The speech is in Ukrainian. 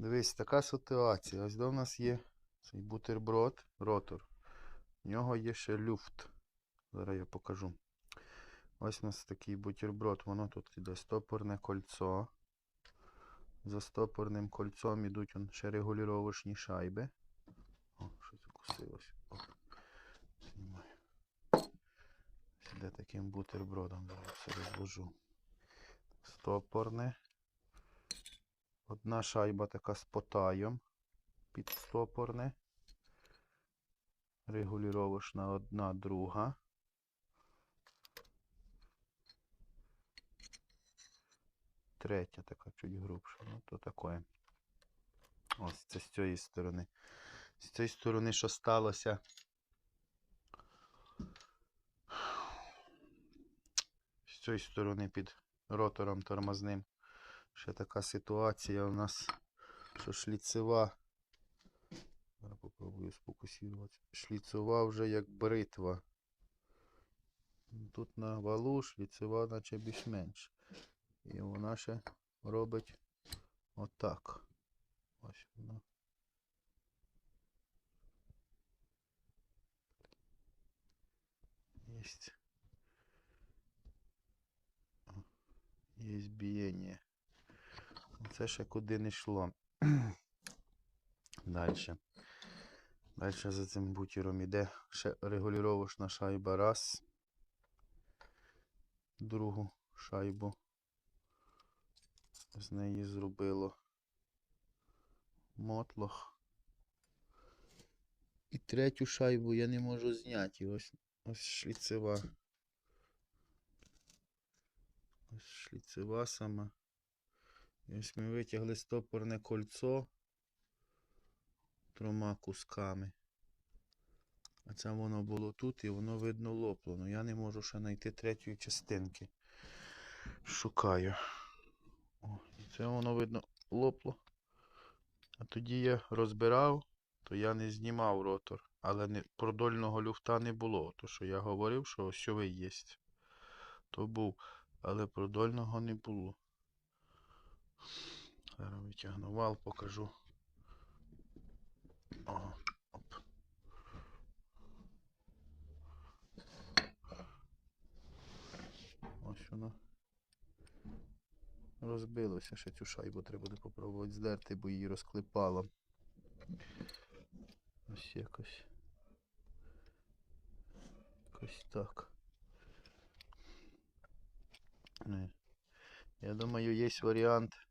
Дивись, така ситуація. Ось де в нас є цей бутерброд, ротор. В нього є ще люфт. Зараз я покажу. Ось у нас такий бутерброд. Воно тут іде стопорне кольцо. За стопорним кольцом ідуть он ще регулювачні шайби. О, що закусилось. О, знімаю. Іде таким бутербродом. Зараз все розложу. Стопорне. Одна шайба така з потаєм підстопорне. Регулювачна одна, друга. Третя така чуть грубша. Ну, то таке. Ось це з цієї сторони. З цієї сторони, що сталося. З цієї сторони під ротором тормозним. Ще така ситуація у нас, що шліцева. Зараз попробую сфокусувати. Шліцева вже як бритва. Тут на валу шліцева наче більш-менш. І вона ще робить отак. Ось вона. Єсть. О, Є бієння. Це ще куди не йшло. Далі. Далі за цим бутіром іде ще регулювачна шайба раз. Другу шайбу з неї зробило мотлох. І третю шайбу я не можу зняти. Ось, ось шліцева. Ось шліцева сама. Ось ми витягли стопорне кольцо трьома кусками. А це воно було тут і воно видно лопло. Ну я не можу ще знайти третьої частинки. Шукаю. О, і це воно видно лопло. А тоді я розбирав, то я не знімав ротор. Але не, продольного люфта не було. То що я говорив, що осьовий є. То був, але продольного не було. Зараз витягну вал, покажу. О, оп. Ось воно. Розбилося, ще цю шайбу треба буде попробувати здерти, бо її розклепало. Ось якось. Якось так. Не. Я думаю, є варіант